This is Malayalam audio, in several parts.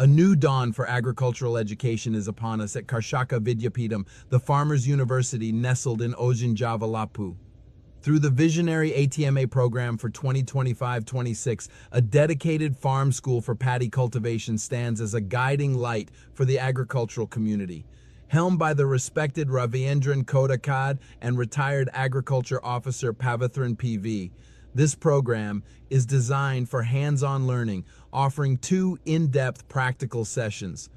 A new dawn for agricultural education is upon us at Karshaka Vidyapeetham, the farmers' university nestled in Ojinjavalapu. Through the visionary ATMA program for 2025-26, a dedicated farm school for paddy cultivation stands as a guiding light for the agricultural community. Helmed by the respected Raviendran Kodakad and retired agriculture officer Pavithran PV, this program is designed for hands-on learning, offering two in-depth practical sessions.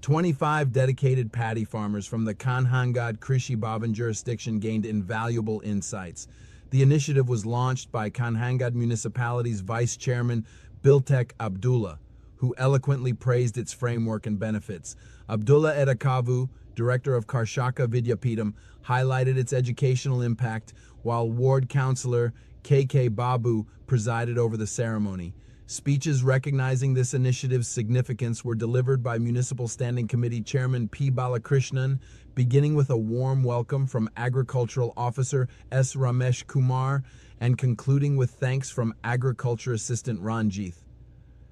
25 dedicated paddy farmers from the Kanhangad Krishi Bhavan jurisdiction gained invaluable insights. The initiative was launched by Kanhangad Municipality's Vice Chairman Biltek Abdullah, who eloquently praised its framework and benefits. Abdullah Edakavu, director of Karshaka Vidyapeetham, highlighted its educational impact, while ward councillor KK Babu presided over the ceremony. Speeches recognizing this initiative's significance were delivered by Municipal Standing Committee Chairman P. Balakrishnan, beginning with a warm welcome from Agricultural Officer S. Ramesh Kumar and concluding with thanks from Agriculture Assistant Ranjith.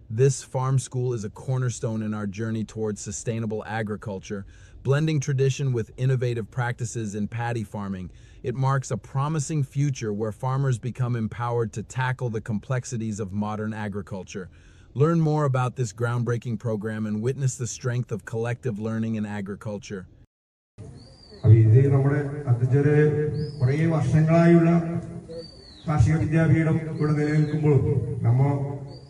This farm school is a cornerstone in our journey towards sustainable agriculture, blending tradition with innovative practices in paddy farming. It marks a promising future where farmers become empowered to tackle the complexities of modern agriculture. Learn more about this groundbreaking program and witness the strength of collective learning in agriculture. അപ്പൊ ഇത് നമ്മുടെ അധ്യക്ഷര് കുറേ വർഷങ്ങളായുള്ള കാർഷിക വിദ്യാപീഠം ഇവിടെ നിലനിൽക്കുമ്പോഴും നമ്മ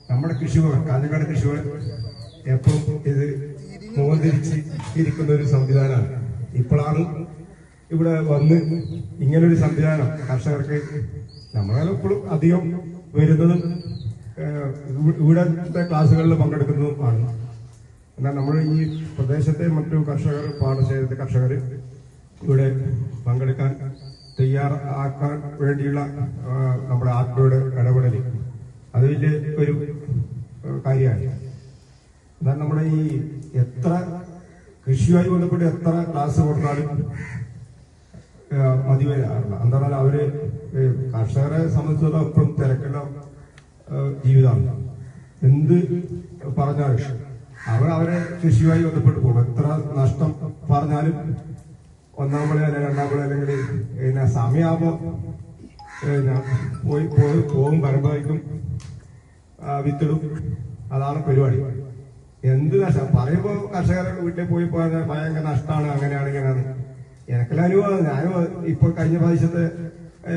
നമ്മുടെ കൃഷിഭവൻ കാഞ്ഞങ്ങാട് കൃഷിഭവൻ എപ്പോഴും ഇത് മോന്തിരിച്ച് ഇരിക്കുന്ന ഒരു സംവിധാനമാണ്. ഇപ്പോഴാണ് ഇവിടെ വന്ന് ഇങ്ങനൊരു സംവിധാനം. കർഷകർക്ക് നമ്മളെല്ലാം ഇപ്പോഴും അധികം വരുന്നതും. ഇവിടുത്തെ ക്ലാസ്സുകളിൽ പങ്കെടുക്കുന്നതും ആണ്. എന്നാൽ നമ്മൾ ഈ പ്രദേശത്തെ മറ്റു കർഷകർ പാടശേഖരത്തെ കർഷകർ ഇവിടെ പങ്കെടുക്കാൻ തയ്യാറാക്കാൻ വേണ്ടിയുള്ള നമ്മുടെ ആത്മയുടെ ഇടപെടൽ അത് വലിയ ഒരു കാര്യമാണ്. എന്നാൽ നമ്മുടെ ഈ എത്ര കൃഷിയുമായി ബന്ധപ്പെട്ട് എത്ര ക്ലാസ് കൊടുത്താലും മതി വരാറില്ല എന്താ പറഞ്ഞാൽ അവർ കർഷകരെ സംബന്ധിച്ചിടത്തോളം എപ്പോഴും തിരക്കുള്ള ജീവിതമാണ്. എന്ത് പറഞ്ഞാലും അവർ അവരെ കൃഷിയുമായി ബന്ധപ്പെട്ട് പോകും. എത്ര നഷ്ടം പറഞ്ഞാലും ഒന്നാം വിള അല്ലെങ്കിൽ രണ്ടാം വിള അല്ലെങ്കിൽ പിന്നെ സമയമാകുമ്പോൾ പോയി പോയി പോകും പരമ്പരയ്ക്കും വിത്തിടും. അതാണ് പരിപാടി. എന്ത് നഷ്ടം പറയുമ്പോ കർഷകരുടെ വീട്ടിൽ പോയി പോയാൽ ഭയങ്കര നഷ്ടമാണ് അങ്ങനെയാണ് ഇങ്ങനെയാണ്. എനിക്കെല്ലാം അനുഭവം ഞാനും ഇപ്പൊ കഴിഞ്ഞ പ്രാവശ്യത്തെ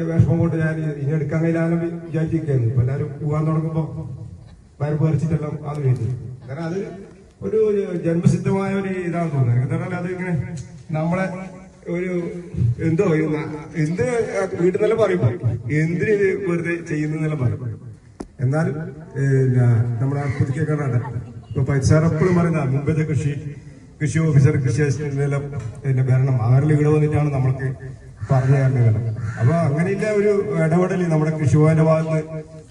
വിഷമം കൊണ്ട് ഞാൻ ഇനി എടുക്കാൻ കഴിയില്ലാന്ന് വിചാരിച്ചിരിക്കുന്നു ഇപ്പൊ എല്ലാവരും പോകാൻ തുടങ്ങുമ്പോ വയറ് പറിച്ചിട്ടെല്ലാം അത് വീട്ടിൽ കാരണം അത് ഒരു ജന്മസിദ്ധമായ ഒരു ഇതാണെന്ന് തോന്നുന്നത് എനിക്ക് പറഞ്ഞാൽ അത് ഇങ്ങനെ നമ്മളെ ഒരു എന്തോ എന്ത് വീട്ടിൽ നിന്നെല്ലാം പറയും. എന്തിന് ഇത് വെറുതെ ചെയ്യുന്നെല്ലാം പറയും. എന്നാൽ നമ്മുടെ നമ്മുടെ പുതുക്കേക്കാണ് ഇപ്പൊ പൈസാർ എപ്പോഴും പറയുന്ന മുമ്പത്തെ കൃഷി കൃഷി ഓഫീസർ കൃഷി അസിസ്റ്റന്റിനെല്ലാം പിന്നെ ഭരണം ആറിൽ ഇവിടെ വന്നിട്ടാണ് നമ്മൾക്ക് പറഞ്ഞു തരേണ്ടത് അപ്പൊ അങ്ങനെയില്ല ഒരു ഇടപെടൽ നമ്മുടെ കൃഷിഭവന്റെ ഭാഗത്ത്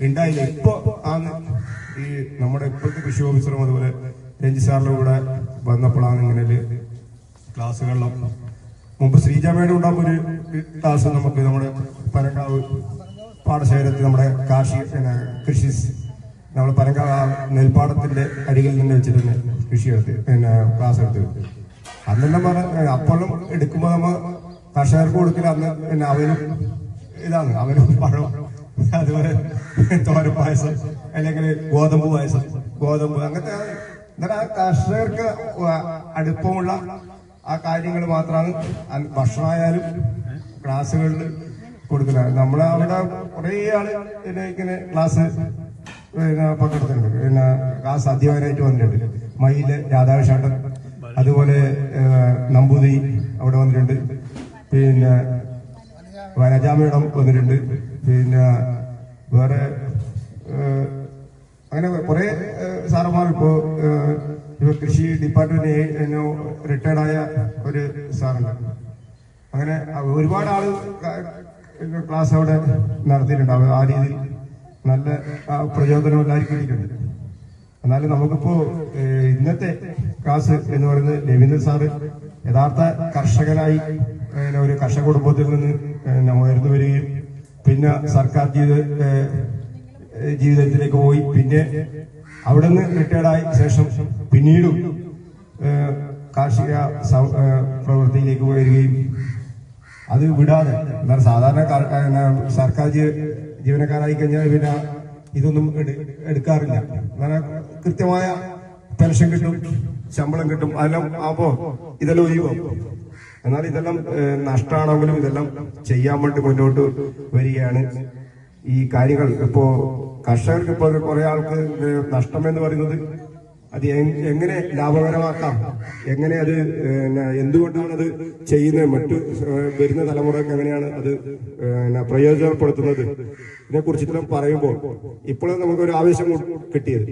ഉണ്ടായില്ല. ഇപ്പൊ ആണ് ഈ നമ്മുടെ ഇപ്പോഴത്തെ കൃഷി ഓഫീസറും അതുപോലെ രഞ്ജി സാറിന്റെ കൂടെ വന്നപ്പോഴാണ് ഇങ്ങനെ ക്ലാസ്സുകളിലും മുമ്പ് ശ്രീജാമയുടെ ഉണ്ടാകുമ്പോൾ ഒരു ക്ലാസ് നമുക്ക് നമ്മുടെ പനക്കാവ് പാടശേഖരത്തിൽ നമ്മുടെ കാർഷിക കൃഷി നമ്മൾ പനങ്കാവ് നെൽപ്പാടത്തിന്റെ അരികിൽ നിന്ന് വെച്ചിട്ടുണ്ട് കൃഷി എടുത്ത് പിന്നെ ക്ലാസ് എടുത്ത് അന്നെല്ലാം പറഞ്ഞ അപ്പോഴും എടുക്കുമ്പോൾ നമ്മ കർഷകർക്ക് കൊടുക്കില്ല അന്ന് പിന്നെ അവരും ഇതാണ് അവരും പഴം അതുപോലെ തോര പായസം അല്ലെങ്കിൽ ഗോതമ്പ് പായസം ഗോതമ്പ് അങ്ങനത്തെ എന്നാൽ ആ കർഷകർക്ക് അടുപ്പമുള്ള ആ കാര്യങ്ങൾ മാത്രമാണ് ഭക്ഷണമായാലും ക്ലാസ്സുകളിൽ കൊടുക്കുന്നത് നമ്മൾ അവിടെ കുറേ ആൾ ഇങ്ങനെ ക്ലാസ് പിന്നെ പങ്കെടുത്തിട്ടുണ്ട് പിന്നെ ക്ലാസ് അധ്യാപകനായിട്ട് വന്നിട്ടുണ്ട്. മയിൽ രാധാകൃഷ്ണൻ അതുപോലെ നമ്പൂതി അവിടെ വന്നിട്ടുണ്ട്. പിന്നെ വനജാമയിടം വന്നിട്ടുണ്ട്. പിന്നെ വേറെ അങ്ങനെ കുറെ സാറന്മാർ ഇപ്പോ ഇപ്പൊ കൃഷി ഡിപ്പാർട്ട്മെന്റ് റിട്ടയർഡ് ആയ ഒരു സാറുണ്ട്. അങ്ങനെ ഒരുപാട് ആൾ ക്ലാസ് അവിടെ നടത്തിയിട്ടുണ്ട്. ആ രീതിയിൽ നല്ല ആ, പ്രചോദനം എല്ലാവർക്കും കിട്ടിയിട്ടുണ്ട് എന്നാലും നമുക്കിപ്പോ ഇന്നത്തെ ക്ലാസ് എന്ന് പറയുന്നത് രവീന്ദ്രൻ സാറ് യഥാർത്ഥ കർഷകനായി ഒരു കർഷക കുടുംബത്തിൽ നിന്ന് ഉയർന്നു വരികയും പിന്നെ സർക്കാർ ജീവിത ജീവിതത്തിലേക്ക് പോയി പിന്നെ അവിടെ നിന്ന് റിട്ടയർഡായ ശേഷം പിന്നീടും കാർഷിക പ്രവൃത്തിയിലേക്ക് വരികയും അത് വിടാതെ എന്നാൽ സാധാരണ സർക്കാർ ജീവനക്കാരായി കഴിഞ്ഞാൽ പിന്നെ ഇതൊന്നും എടുക്കാറില്ല. അങ്ങനെ കൃത്യമായ പെൻഷൻ കിട്ടും ശമ്പളം കിട്ടും അതെല്ലാം അപ്പോ ഇതെല്ലാം ഒഴിവാക്കും എന്നാൽ ഇതെല്ലാം നഷ്ടമാണെങ്കിലും ഇതെല്ലാം ചെയ്യാൻ വേണ്ടി മുന്നോട്ട് വരികയാണ്. ഈ കാര്യങ്ങൾ ഇപ്പോ കർഷകർക്ക് ഇപ്പോൾ കുറെ ആൾക്ക് നഷ്ടം എന്ന് പറയുന്നത് അത് എങ്ങനെ ലാഭകരമാക്കാം? എങ്ങനെ അത് എന്തുകൊണ്ടാണ് അത് ചെയ്യുന്നത്? മറ്റു വരുന്ന തലമുറയ്ക്ക് എങ്ങനെയാണ് അത് പ്രയോജനപ്പെടുത്തുന്നത്? ഇതിനെ ഇത്രയും പറയുമ്പോൾ ഇപ്പോഴും നമുക്കൊരു ആവേശം കിട്ടിയത്.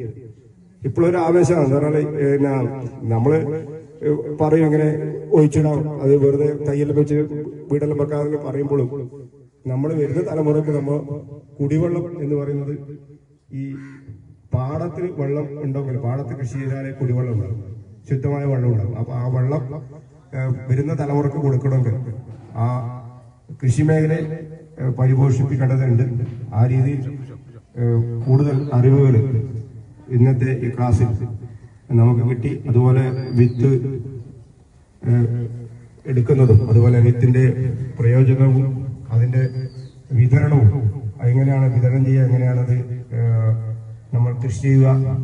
ഇപ്പോഴൊരു ആവേശമാണ്. പിന്നെ നമ്മൾ പറയും ഇങ്ങനെ ഒഴിച്ചിടാം. അത് വെറുതെ കയ്യെല്ലാം വെച്ച് വീടെല്ലാം വെക്കാതെ പറയുമ്പോഴും നമ്മൾ വരുന്ന തലമുറയ്ക്ക് നമ്മൾ കുടിവെള്ളം എന്ന് പറയുന്നത് ഈ പാടത്തിൽ വെള്ളം ഉണ്ടെങ്കിൽ പാടത്ത് കൃഷി ചെയ്താലേ കുടിവെള്ളം ഉണ്ടാവും ശുദ്ധമായ വെള്ളം ഉണ്ടാവും അപ്പൊ ആ വെള്ളം വരുന്ന തലമുറയ്ക്ക് കൊടുക്കണമെങ്കിൽ ആ കൃഷി മേഖലയെ പരിപോഷിപ്പിക്കേണ്ടതുണ്ട്. ആ രീതിയിൽ കൂടുതൽ അറിവുകൾ ഇന്നത്തെ ഈ ക്ലാസ്സിൽ നമുക്ക് കിട്ടി. അതുപോലെ വിത്ത് എടുക്കുന്നതും അതുപോലെ വിത്തിന്റെ പ്രയോജനവും അതിന്റെ വിതരണവും എങ്ങനെയാണ് വിതരണം ചെയ്യുക എങ്ങനെയാണത് നമ്മൾ കൃഷി ചെയ്യുക.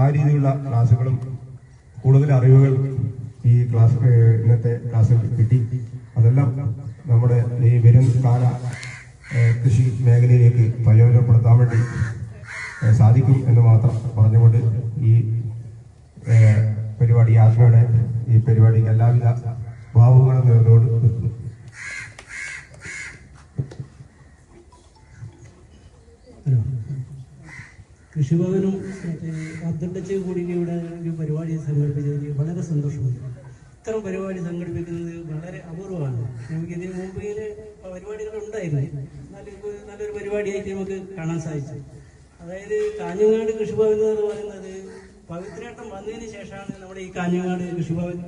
ആ രീതിയിലുള്ള ക്ലാസ്സുകളും കൂടുതൽ അറിവുകൾ ഈ ക്ലാസ് ഇന്നത്തെ ക്ലാസ്സിൽ കിട്ടി. അതെല്ലാം നമ്മുടെ ഈ വരും കാല കൃഷി മേഖലയിലേക്ക് പ്രയോജനപ്പെടുത്താൻ വേണ്ടി സാധിക്കും എന്ന് മാത്രം പറഞ്ഞുകൊണ്ട് ഈ പരിപാടി ആത്മയുടെ ഈ പരിപാടിക്ക് എല്ലാവിധ ഭാവുകളും നേർന്നുകൊണ്ട് നിർത്തുന്നു ഹലോ കൃഷിഭവനും മറ്റേ അബ്ദുള്ളച്ച് കൂടി ഇവിടെ ഒരു പരിപാടി സംഘടിപ്പിച്ചതിന് വളരെ സന്തോഷമുണ്ട്. ഇത്തരം പരിപാടി സംഘടിപ്പിക്കുന്നത് വളരെ അപൂർവമാണ്. നമുക്ക് ഇതിന് മുമ്പ് പരിപാടികൾ ഉണ്ടായിരുന്നു. ഇത് നല്ലൊരു പരിപാടിയായിട്ട് നമുക്ക് കാണാൻ സാധിച്ചു. അതായത് കാഞ്ഞങ്ങാട് കൃഷിഭവൻ എന്ന് പറയുന്നത് പവിത്രേട്ടം വന്നതിന് ശേഷമാണ് നമ്മുടെ ഈ കാഞ്ഞങ്ങാട് കൃഷിഭവൻ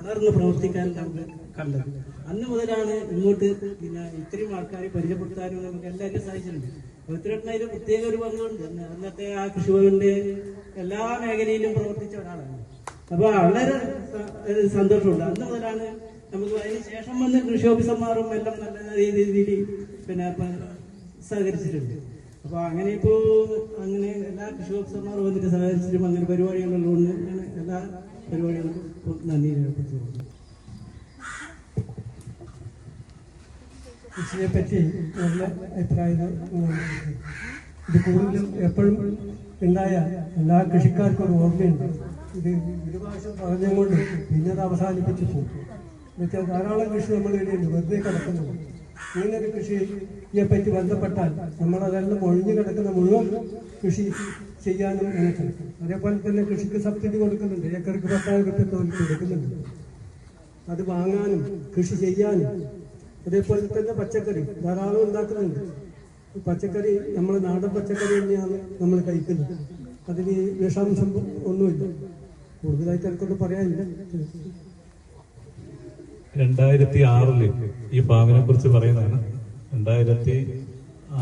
ഉണർന്ന് പ്രവർത്തിക്കാൻ നമുക്ക് കണ്ടത്. അന്ന് മുതലാണ് ഇങ്ങോട്ട് പിന്നെ ഇത്രയും ആൾക്കാരെ പരിചയപ്പെടുത്താനും നമുക്ക് എല്ലാവരും സാധിച്ചിട്ടുണ്ട്. പവിത്രേട്ടനതിൽ പ്രത്യേക ഒരു പങ്കുണ്ട് അന്നത്തെ ആ കൃഷിഭവന്റെ എല്ലാ മേഖലയിലും പ്രവർത്തിച്ച ഒരാളാണ്. അപ്പൊ വളരെ സന്തോഷമുണ്ട്. അന്ന് മുതലാണ് നമുക്ക് അതിന് ശേഷം വന്ന് കൃഷി ഓഫീസർമാരും എല്ലാം നല്ല രീതിയിൽ പിന്നെ സഹകരിച്ചിട്ടുണ്ട്. അപ്പൊ അങ്ങനെ ഇപ്പോ അങ്ങനെ എല്ലാ കൃഷി ഓഫീസർമാരും വന്നിട്ട് സഹകരിച്ചിട്ടും അങ്ങനെ പരിപാടികളുള്ളതുകൊണ്ട് എല്ലാ പരിപാടികൾക്കും നന്ദി രേഖപ്പെടുത്തുന്നു. കൃഷിയെ പറ്റി നല്ല അഭിപ്രായം. ഇത് കൂടുതലും എപ്പോഴും ഉണ്ടായ എല്ലാ കൃഷിക്കാർക്കും ഒരു ഓർമ്മയുണ്ട്. ഇത് ഒരു പ്രാവശ്യം പറഞ്ഞുകൊണ്ട് പിന്നെ അത് അവസാനിപ്പിച്ചു പോകും എന്നുവെച്ചാൽ ധാരാളം കൃഷി നമ്മൾ ഇടയുണ്ട് വെറുതെ കിടക്കുന്നുണ്ട് ഇങ്ങനൊരു കൃഷിയെ പറ്റി ബന്ധപ്പെട്ടാൽ നമ്മളതെല്ലാം ഒഴിഞ്ഞു കിടക്കുന്ന മുഴുവൻ കൃഷി ചെയ്യാനും എനിക്ക് അതേപോലെ തന്നെ കൃഷിക്ക് സബ്സിഡി കൊടുക്കുന്നുണ്ട്. ഏക്കർക്ക് പത്തായിരം റുപ്യ കൊടുക്കുന്നുണ്ട്. അത് വാങ്ങാനും കൃഷി ചെയ്യാനും അതേപോലെ തന്നെ പച്ചക്കറി? ധാരാളം ഉണ്ടാക്കുന്നുണ്ട്. പച്ചക്കറി നമ്മൾ നാടൻ പച്ചക്കറി തന്നെയാണ് നമ്മൾ കഴിക്കുന്നത്. അതിന് വിഷാംശം ഒന്നുമില്ല. കൂടുതലായിട്ട് എനിക്കൊന്നും പറയാനില്ല. രണ്ടായിരത്തി ആറിൽ ഈ പാവിനെ കുറിച്ച് പറയുന്നതാണ്. രണ്ടായിരത്തി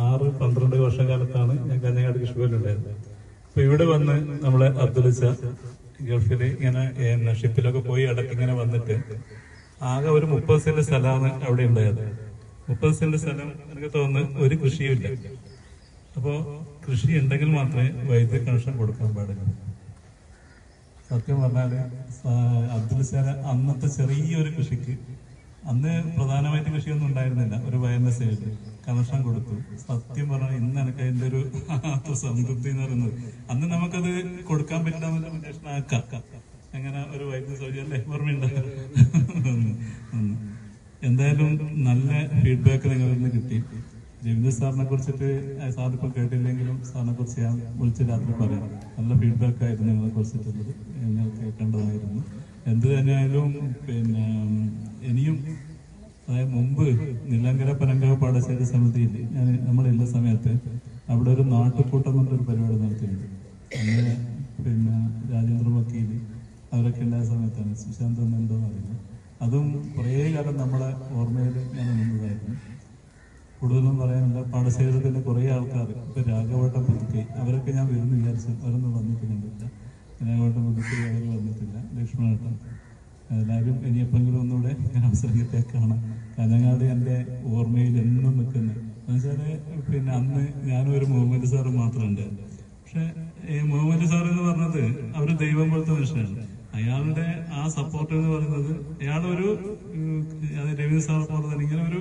ആറ് പന്ത്രണ്ട് വർഷം കാലത്താണ് ഞാൻ കന്യാകുമാരി കൃഷിഭവനിലുണ്ടായിരുന്നത്. അപ്പൊ ഇവിടെ വന്ന് നമ്മളെ അബ്ദുലിച്ച ഗൾഫിൽ ഇങ്ങനെ ഷിപ്പിലൊക്കെ പോയി ഇടയ്ക്ക് ഇങ്ങനെ വന്നിട്ട് ആകെ ഒരു മുപ്പത് സെന്റ് സ്ഥലമാണ് അവിടെ ഉണ്ടായത്. മുപ്പത് സെന്റ് സ്ഥലം എനിക്ക് തോന്നുന്നു ഒരു കൃഷിയുമില്ല അപ്പോ കൃഷി ഉണ്ടെങ്കിൽ മാത്രമേ വൈദ്യുതി കണക്ഷൻ കൊടുക്കാൻ പാടുള്ളൂ. സത്യം പറഞ്ഞാൽ അബ്ദുൽ സാര അന്നത്തെ ചെറിയൊരു കൃഷിക്ക് അന്ന് പ്രധാനമായിട്ട് കൃഷിയൊന്നും ഉണ്ടായിരുന്നില്ല. ഒരു വയറിന്റെ സൈഡിൽ കണക്ഷൻ കൊടുത്തു. സത്യം പറഞ്ഞാൽ ഇന്ന് എനിക്ക് അതിന്റെ ഒരു സംതൃപ്തി എന്ന് പറയുന്നത്. അന്ന് നമുക്കത് കൊടുക്കാൻ പറ്റില്ല ഉദ്ദേശം ആക്കാം അങ്ങനെ ഒരു വൈദ്യുതി സൗകര്യം അല്ലേ? ഓർമ്മയുണ്ട്? എന്തായാലും നല്ല ഫീഡ്ബാക്ക് നിങ്ങളിൽ നിന്ന് കിട്ടി. രവീന്ദ്ര സാറിനെ കുറിച്ചിട്ട് സാറിപ്പോൾ കേട്ടില്ലെങ്കിലും സാറിനെ കുറിച്ച് ഞാൻ വിളിച്ച് രാത്രി പറയാം. നല്ല ഫീഡ്ബാക്ക് ആയിരുന്നു നിങ്ങളെ കുറിച്ചിട്ടുള്ളത്. ഞങ്ങൾ കേൾക്കേണ്ടതായിരുന്നു എന്ത് തന്നെയായാലും പിന്നെ ഇനിയും അതായത് മുമ്പ് നിലങ്കര പനങ്ക പാടശേഖര സമിതിയിൽ ഞാൻ നമ്മളുള്ള സമയത്ത് അവിടെ ഒരു നാട്ടുകൂട്ടം എന്നൊരു പരിപാടി നടത്തിയിട്ടുണ്ട്. അങ്ങനെ പിന്നെ രാജേന്ദ്ര വക്കീൽ അവരൊക്കെ ഉണ്ടായ സമയത്താണ് സുശാന്ത് എന്തോ അറിയുന്നത് അതും കുറേ കാലം നമ്മളെ ഓർമ്മയിൽ ഞാൻ നിന്നതായിരുന്നു. കൂടുതലും പറയാനില്ല. പാടശേഖരത്തിന്റെ കുറേ ആൾക്കാർ ഇപ്പൊ രാഘവട്ടം പുതുക്കി. അവരൊക്കെ ഞാൻ വരുന്നു വിചാരിച്ചു. അവരൊന്നും വന്നിട്ടുണ്ടില്ല രാഘവട്ടം പുതുക്കി അവർ വന്നിട്ടില്ല. ലക്ഷ്മണേട്ടൻ. എല്ലാവരും ഇനി എപ്പോഴെങ്കിലും ഒന്നുകൂടെ ഞാൻ അവസരം കാണാം. കാഞ്ഞങ്ങാട് എന്റെ ഓർമ്മയിൽ എന്നും നിൽക്കുന്നത് എന്നുവെച്ചാൽ പിന്നെ അന്ന് ഞാനും ഒരു മുഹമ്മദ് സാറ് മാത്രമുണ്ട് പക്ഷേ ഈ മുഹമ്മദ് സാർ എന്ന് പറഞ്ഞത് അവർ ദൈവം പോലത്തെ മനുഷ്യനാണ് അയാളുടെ ആ സപ്പോർട്ട് എന്ന് പറയുന്നത് അയാളൊരു രവീന്ദ്ര സാർ പോലെ തന്നെ ഇങ്ങനെ ഒരു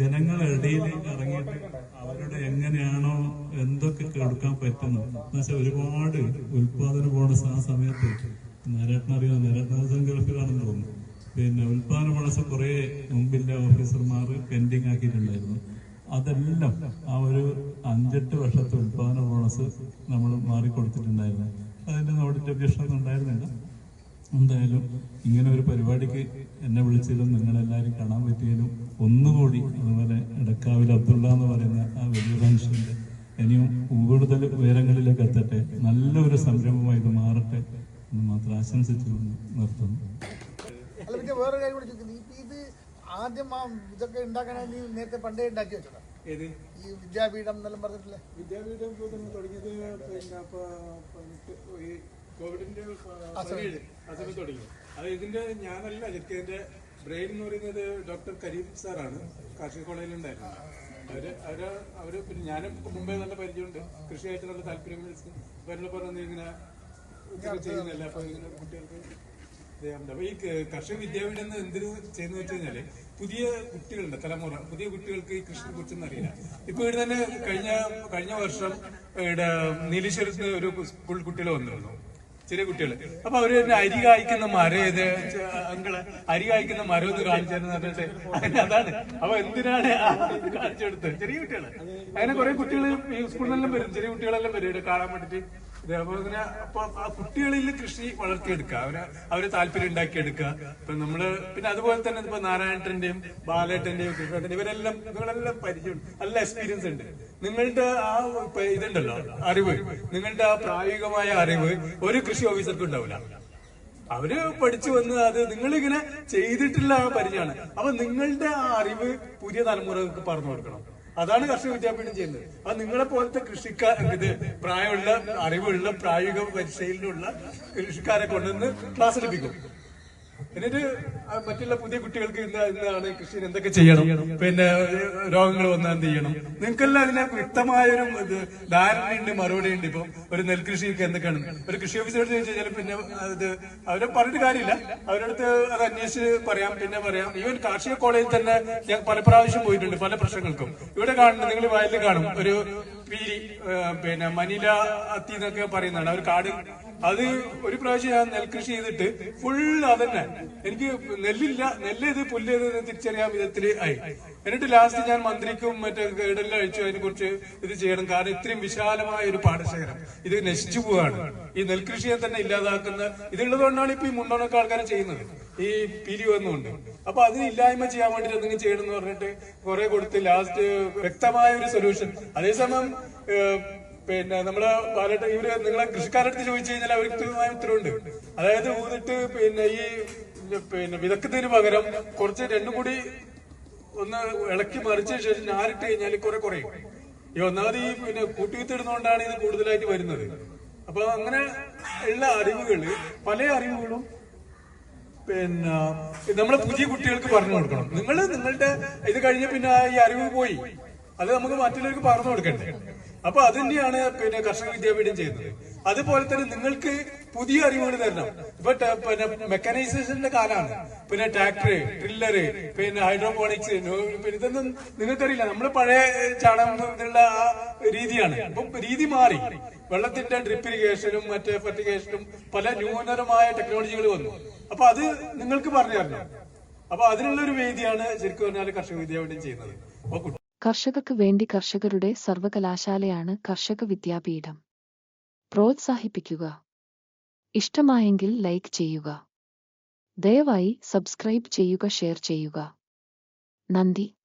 ജനങ്ങളുടെ ഇറങ്ങിയിട്ട് അവരുടെ എങ്ങനെയാണോ എന്തൊക്കെ കൊടുക്കാൻ പറ്റുന്നു എന്നുവെച്ചാൽ ഒരുപാട് ഉൽപാദന ബോണസ് ആ സമയത്ത് നരേട്ടൻ അറിയാം നരേട്ടൻ ഗൾഫിലാണെന്ന് തോന്നുന്നു. പിന്നെ ഉൽപാദന ബോണസ് കുറെ മുമ്പിന്റെ ഓഫീസർമാർ പെൻഡിങ് ആക്കിയിട്ടുണ്ടായിരുന്നു. അതെല്ലാം ആ ഒരു അഞ്ചെട്ട് വർഷത്തെ ഉൽപാദന ബോണസ് നമ്മൾ മാറിക്കൊടുത്തിട്ടുണ്ടായിരുന്നു. അതിന്റെ ഓഡിറ്റ് ഒബ്ജക്ഷൻ ഒന്നും ഉണ്ടായിരുന്നില്ല. എന്തായാലും ഇങ്ങനെ ഒരു പരിപാടിക്ക് എന്നെ വിളിച്ചതിലും നിങ്ങളെല്ലാവരും കാണാൻ പറ്റിയതിലും ഒന്നുകൂടി അതുപോലെ ഇടക്കാവിൽ അബ്ദുള്ള എന്ന് പറയുന്ന ആ വലിയ മനുഷ്യന്റെ ഇനിയും കൂടുതൽ ഉയരങ്ങളിലേക്ക് എത്തട്ടെ നല്ലൊരു സംരംഭമായി ഇത് മാറട്ടെ എന്ന് മാത്രം ആശംസിച്ചുകൊണ്ട് നിർത്തുന്നു. വേറെ ആദ്യം ആ ഇതൊക്കെ ഉണ്ടാക്കണമെങ്കിൽ നേരത്തെ പണ്ടേ ഉണ്ടാക്കി വെച്ചതാ? ഏത്? ഈ വിദ്യാപീഠം എന്നെല്ലാം പറഞ്ഞിട്ടില്ലേ? വിദ്യാപീഠം തുടങ്ങിയത് പിന്നെ ഈ കോവിഡിന്റെ പതിനേഴ് ആ സമയത്ത് തുടങ്ങി. അത് ഇതിന്റെ ഞാനല്ല ഇതിന്റെ ബ്രെയിൻ എന്ന് പറയുന്നത് ഡോക്ടർ കരീം സാറാണ്. കാർഷിക കോളേജിലുണ്ടായിരുന്നു അവർ അവർ അവർ പിന്നെ ഞാനും മുമ്പേ നല്ല പരിചയമുണ്ട്. കൃഷിയായിട്ട് നല്ല താല്പര്യം അവരെല്ലാം പറഞ്ഞു ഇങ്ങനെ ചെയ്യുന്നില്ല അപ്പൊ ഇങ്ങനെ കുട്ടികൾക്ക് ഈ കർഷക വിദ്യാപീഠം എന്തിനു ചെയ്യുന്ന വെച്ച് കഴിഞ്ഞാൽ പുതിയ കുട്ടികളുണ്ട് തലമുറ. പുതിയ കുട്ടികൾക്ക് ഈ കൃഷിയെ കുറിച്ചൊന്നും അറിയില്ല. ഇപ്പൊ ഇവിടെ തന്നെ കഴിഞ്ഞ കഴിഞ്ഞ വർഷം ഇവിടെ നീലീശ്വരത്ത് ഒരു സ്കൂൾ കുട്ടികൾ വന്നിരുന്നു. ചെറിയ കുട്ടികൾ അപ്പൊ അവർ തന്നെ അരി കായ്ക്കുന്ന മരം ഏത്? അങ്കൾ അരി കായ്ക്കുന്ന മരം ഒന്ന് കാണിച്ചു തരുന്ന പറഞ്ഞിട്ട് അതാണ്. അപ്പൊ എന്തിനാണ് ആ ഇത് കാണിച്ചു കൊടുത്തത് ചെറിയ കുട്ടികൾ. അങ്ങനെ കുറെ കുട്ടികൾ ഈ സ്കൂളിലെല്ലാം വരും. ചെറിയ കുട്ടികളെല്ലാം വരും കാണാൻ വേണ്ടിട്ട്. ഇത് അപ്പൊ അപ്പൊ ആ കുട്ടികളിൽ കൃഷി വളർത്തിയെടുക്കുക. അവർ അവർ താല്പര്യം ഉണ്ടാക്കിയെടുക്കുക. ഇപ്പൊ നമ്മൾ പിന്നെ അതുപോലെ തന്നെ ഇപ്പൊ നാരായണന്റെയും ബാലേട്ടന്റെയും കൃഷ്ണേട്ടന്റെയും ഇവരെല്ലാം നിങ്ങളെല്ലാം പരിചയം നല്ല എക്സ്പീരിയൻസ് ഉണ്ട്. നിങ്ങളുടെ ആ ഇതുണ്ടല്ലോ അറിവ്. നിങ്ങളുടെ ആ പ്രായോഗികമായ അറിവ് ഒരു കൃഷി ഓഫീസർക്കും ഉണ്ടാവില്ല അവർ പഠിച്ചു വന്ന് അത് നിങ്ങളിങ്ങനെ ചെയ്തിട്ടുള്ള ആ പരിചയമാണ്. അപ്പൊ നിങ്ങളുടെ ആ അറിവ് പുതിയ തലമുറകൾക്ക് പറഞ്ഞു കൊടുക്കണം. അതാണ് കർഷക വിദ്യാപീഠം ചെയ്യുന്നത്. അത് നിങ്ങളെ പോലത്തെ കൃഷിക്കാർ ഇത് പ്രായമുള്ള അറിവുള്ള പ്രായോഗിക പരിശീലനമുള്ള കൃഷിക്കാരെ കൊണ്ടുവന്ന് ക്ലാസ് എടുപ്പിക്കും. എന്നിട്ട് മറ്റുള്ള പുതിയ കുട്ടികൾക്ക് ഇന്ന് ഇന്നാണ് കൃഷിയിൽ എന്തൊക്കെ ചെയ്യണം? പിന്നെ രോഗങ്ങൾ വന്നാൽ എന്ത് ചെയ്യണം? നിങ്ങൾക്കെല്ലാം അതിനെ വ്യക്തമായൊരു ധാരണയുണ്ട് മറുപടി ഉണ്ട് ഇപ്പൊ. ഒരു നെൽകൃഷിക്ക് എന്തൊക്കെയാണ്? ഒരു കൃഷി ഓഫീസറോട് ചോദിച്ചു കഴിഞ്ഞാൽ പിന്നെ അത് അവരെ പറഞ്ഞിട്ട് കാര്യമില്ല. അവരടുത്ത് അത് അന്വേഷിച്ച് പറയാം പിന്നെ പറയാം. ഈവൻ കാർഷിക കോളേജിൽ തന്നെ ഞാൻ പല പ്രാവശ്യം പോയിട്ടുണ്ട് പല പ്രശ്നങ്ങൾക്കും. ഇവിടെ കാണുന്നത് നിങ്ങൾ വയലിൽ കാണും ഒരു പീരി പിന്നെ മനില അത്തി എന്നൊക്കെ പറയുന്നതാണ്. അവർ കാട് അത് ഒരു പ്രാവശ്യം ഞാൻ നെൽകൃഷി ചെയ്തിട്ട് ഫുൾ അതന്നെ. എനിക്ക് നെല്ലില്ല നെല്ല് ഇത് പുല്ല് ഇത് തിരിച്ചറിയാൻ വിധത്തിൽ ആയി. എന്നിട്ട് ലാസ്റ്റ് ഞാൻ മന്ത്രിക്കും മറ്റേ ഗൈഡെല്ലാം അയച്ചു അതിനെ കുറിച്ച് ഇത് ചെയ്യണം. കാരണം ഇത്രയും വിശാലമായ ഒരു പാടശേഖരം. ഇത് നശിച്ചു പോവാണ്. ഈ നെൽകൃഷിയെ തന്നെ ഇല്ലാതാക്കുന്ന ഇതുള്ളതുകൊണ്ടാണ് ഇപ്പൊ ഈ മുണ്ടോണൊക്കെ ആൾക്കാരെ ചെയ്യുന്നത്. ഈ പിരി വന്നുകൊണ്ട്. അപ്പൊ അതിന് ഇല്ലായ്മ ചെയ്യാൻ വേണ്ടി എന്തെങ്കിലും ചെയ്യണം എന്ന് പറഞ്ഞിട്ട് കുറെ കൊടുത്ത് ലാസ്റ്റ് വ്യക്തമായ ഒരു സൊല്യൂഷൻ അതേസമയം പിന്നെ നമ്മൾ പാലട്ട് ഇവർ നിങ്ങളെ കൃഷിക്കാരടുത്ത് ചോദിച്ചു കഴിഞ്ഞാൽ അവർക്ക് കൃത്യമായ ഉത്തരവുണ്ട് അതായത് ഊന്നിട്ട് പിന്നെ ഈ പിന്നെ വിതക്കുന്നതിന് പകരം കുറച്ച് രണ്ടും കൂടി ഒന്ന് ഇളക്കി മറിച്ച ശേഷം ഞാനിട്ട് കഴിഞ്ഞാൽ കുറെ കുറയും. ഈ ഒന്നാമത് ഈ പിന്നെ കൂട്ടിയിത്തിടുന്നോണ്ടാണ് ഇത് കൂടുതലായിട്ട് വരുന്നത്. അപ്പൊ അങ്ങനെ ഉള്ള അറിവുകൾ പല അറിവുകളും പിന്നെ നമ്മളെ പുതിയ കുട്ടികൾക്ക് പറഞ്ഞു കൊടുക്കണം. നിങ്ങൾ നിങ്ങളുടെ ഇത് കഴിഞ്ഞ പിന്നെ ഈ അറിവ് പോയി. അത് നമുക്ക് മറ്റുള്ളവർക്ക് പറഞ്ഞു കൊടുക്കണ്ടേ? അപ്പൊ അത് തന്നെയാണ് പിന്നെ കർഷക വിദ്യാപീഠം ചെയ്യുന്നത്. അതുപോലെ തന്നെ നിങ്ങൾക്ക് പുതിയ അറിവുകൾ തരണം. ഇപ്പൊ പിന്നെ മെക്കാനൈസേഷന്റെ കാലാണ് പിന്നെ ട്രാക്ടർ ഡ്രില്ലറ് പിന്നെ ഹൈഡ്രോപോണിക്സ് പിന്നെ ഇതൊന്നും നിങ്ങൾക്കറിയില്ല. നമ്മൾ പഴയ ചാണകം ആ രീതിയാണ്. ഇപ്പം രീതി മാറി. വെള്ളത്തിന്റെ ഡ്രിപ്പ് ഇറിഗേഷനും മറ്റേ ഫെർട്ടിഗേഷനും പല ന്യൂനരമായ ടെക്നോളജികൾ വന്നു. അപ്പൊ അത് നിങ്ങൾക്ക് പറഞ്ഞു തരണം. അപ്പൊ അതിനുള്ള ഒരു വേദിയാണ് ശരിക്കും പറഞ്ഞാൽ കർഷക വിദ്യാപീഠം ചെയ്യുന്നത്. അപ്പൊ കർഷകർക്ക് വേണ്ടി കർഷകരുടെ സർവകലാശാലയാണ് കർഷക വിദ്യാപീഠം. പ്രോത്സാഹിപ്പിക്കുക. ഇഷ്ടമായെങ്കിൽ ലൈക്ക് ചെയ്യുക. ദയവായി സബ്സ്ക്രൈബ് ചെയ്യുക ഷെയർ ചെയ്യുക. നന്ദി.